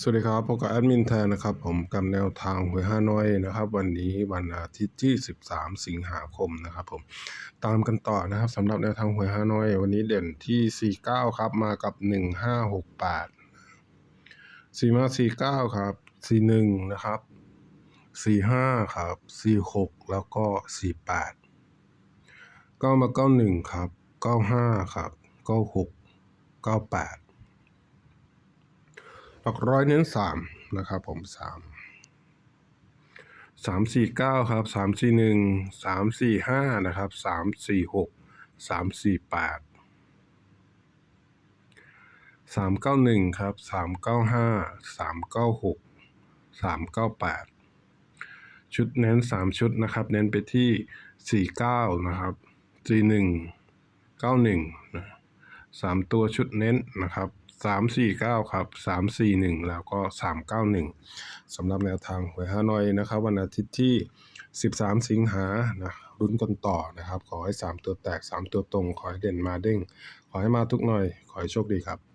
สวัสดีครับพบกับแอดมินแทนนะครับ ผมกับแนวทางหวยห้าน้อยนะครับ วันนี้วันอาทิตย์ที่ 13 สิงหาคมนะครับผมตามกันต่อนะครับสำหรับแนวทางหวยห้าน้อย วันนี้เด่นที่ 49 ครับ มากับ 1568 4มา49 ครับ 41 นะครับ 45 ครับ 46 แล้วก็ 48ก็มา 91 ครับ 95 ครับ 96 98 หลักร้อยเน้นสามนะครับผมสามสามสี่เก้าครับสามสี่หนึ่งสามสี่ห้านะครับสามสี่หกสามสี่แปดสามเก้าหนึ่งครับสามเก้าห้าสามเก้าหกสามเก้าแปดชุดเน้นสามชุดนะครับ เน้นไปที่สี่เก้านะครับสี่หนึ่งเก้าหนึ่งสามตัวชุดเน้นนะครับ สามสี่เก้าครับสามสี่หนึ่งแล้วก็สามเก้าหนึ่งสำหรับแนวทางหวยฮานอยนะครับ วันอาทิตย์ที่สิบสามสิงหานะรุ้นกันต่อนะครับ ขอให้สามตัวแตกสามตัวตรง ขอให้เด่นมาเด้ง ขอให้มาทุกหน่อย ขอให้โชคดีครับ